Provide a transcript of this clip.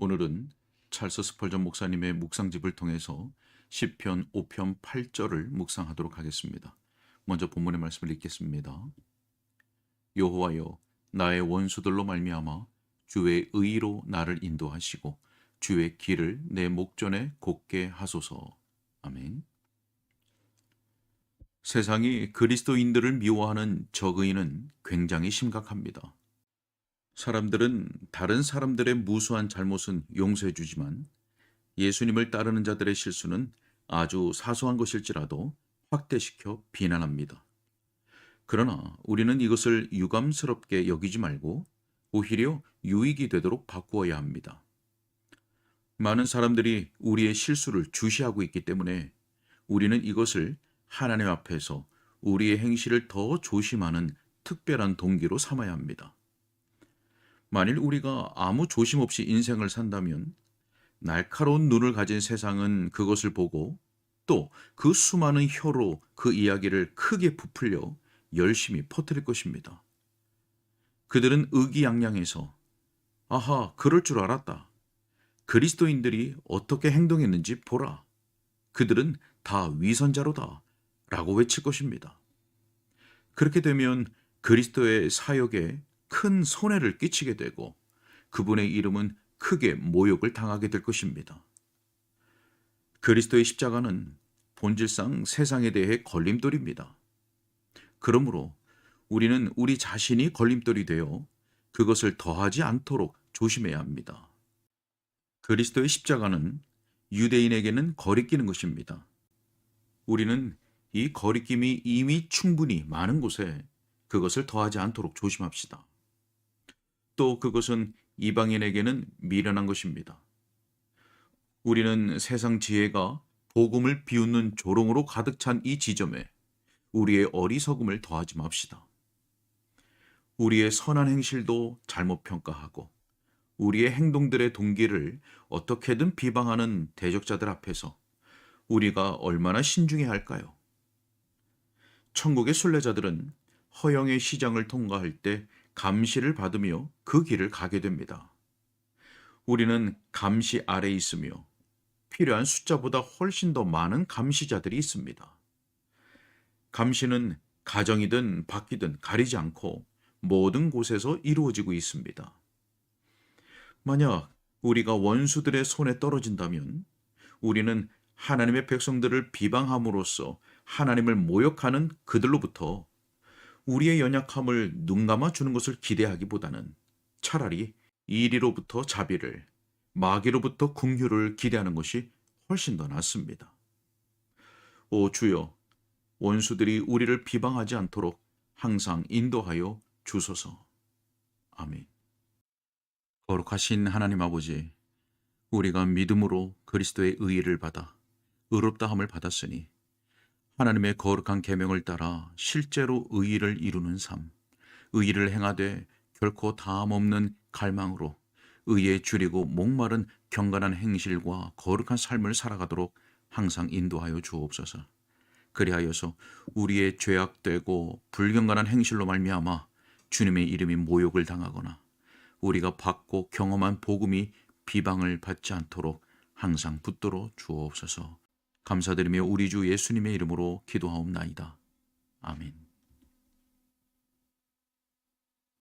오늘은 찰스 스펄전 목사님의 묵상집을 통해서 시편 5편 8절을 묵상하도록 하겠습니다. 먼저 본문의 말씀을 읽겠습니다. 여호와여 나의 원수들로 말미암아 주의 의로 나를 인도하시고 주의 길을 내 목전에 곱게 하소서. 아멘. 세상이 그리스도인들을 미워하는 적의는 굉장히 심각합니다. 사람들은 다른 사람들의 무수한 잘못은 용서해 주지만 예수님을 따르는 자들의 실수는 아주 사소한 것일지라도 확대시켜 비난합니다. 그러나 우리는 이것을 유감스럽게 여기지 말고 오히려 유익이 되도록 바꾸어야 합니다. 많은 사람들이 우리의 실수를 주시하고 있기 때문에 우리는 이것을 하나님 앞에서 우리의 행실을 더 조심하는 특별한 동기로 삼아야 합니다. 만일 우리가 아무 조심 없이 인생을 산다면 날카로운 눈을 가진 세상은 그것을 보고 또 그 수많은 혀로 그 이야기를 크게 부풀려 열심히 퍼뜨릴 것입니다. 그들은 의기양양해서 아하, 그럴 줄 알았다. 그리스도인들이 어떻게 행동했는지 보라. 그들은 다 위선자로다. 라고 외칠 것입니다. 그렇게 되면 그리스도의 사역에 큰 손해를 끼치게 되고 그분의 이름은 크게 모욕을 당하게 될 것입니다. 그리스도의 십자가는 본질상 세상에 대해 걸림돌입니다. 그러므로 우리는 우리 자신이 걸림돌이 되어 그것을 더하지 않도록 조심해야 합니다. 그리스도의 십자가는 유대인에게는 거리끼는 것입니다. 우리는 이 거리낌이 이미 충분히 많은 곳에 그것을 더하지 않도록 조심합시다. 또 그것은 이방인에게는 미련한 것입니다. 우리는 세상 지혜가 복음을 비웃는 조롱으로 가득 찬 이 지점에 우리의 어리석음을 더하지 맙시다. 우리의 선한 행실도 잘못 평가하고 우리의 행동들의 동기를 어떻게든 비방하는 대적자들 앞에서 우리가 얼마나 신중해야 할까요? 천국의 순례자들은 허영의 시장을 통과할 때 감시를 받으며 그 길을 가게 됩니다. 우리는 감시 아래 있으며 필요한 숫자보다 훨씬 더 많은 감시자들이 있습니다. 감시는 가정이든 밖이든 가리지 않고 모든 곳에서 이루어지고 있습니다. 만약 우리가 원수들의 손에 떨어진다면 우리는 하나님의 백성들을 비방함으로써 하나님을 모욕하는 그들로부터 우리의 연약함을 눈감아 주는 것을 기대하기보다는 차라리 이리로부터 자비를, 마귀로부터 궁휼을 기대하는 것이 훨씬 더 낫습니다. 오 주여, 원수들이 우리를 비방하지 않도록 항상 인도하여 주소서. 아멘. 거룩하신 하나님 아버지, 우리가 믿음으로 그리스도의 의의를 받아 의롭다함을 받았으니 하나님의 거룩한 계명을 따라 실제로 의의를 이루는 삶, 의의를 행하되 결코 다함 없는 갈망으로 의에 줄이고 목마른 경건한 행실과 거룩한 삶을 살아가도록 항상 인도하여 주옵소서. 그리하여서 우리의 죄악되고 불경건한 행실로 말미암아 주님의 이름이 모욕을 당하거나 우리가 받고 경험한 복음이 비방을 받지 않도록 항상 붙들어 주옵소서. 감사드리며 우리 주 예수님의 이름으로 기도하옵나이다. 아멘.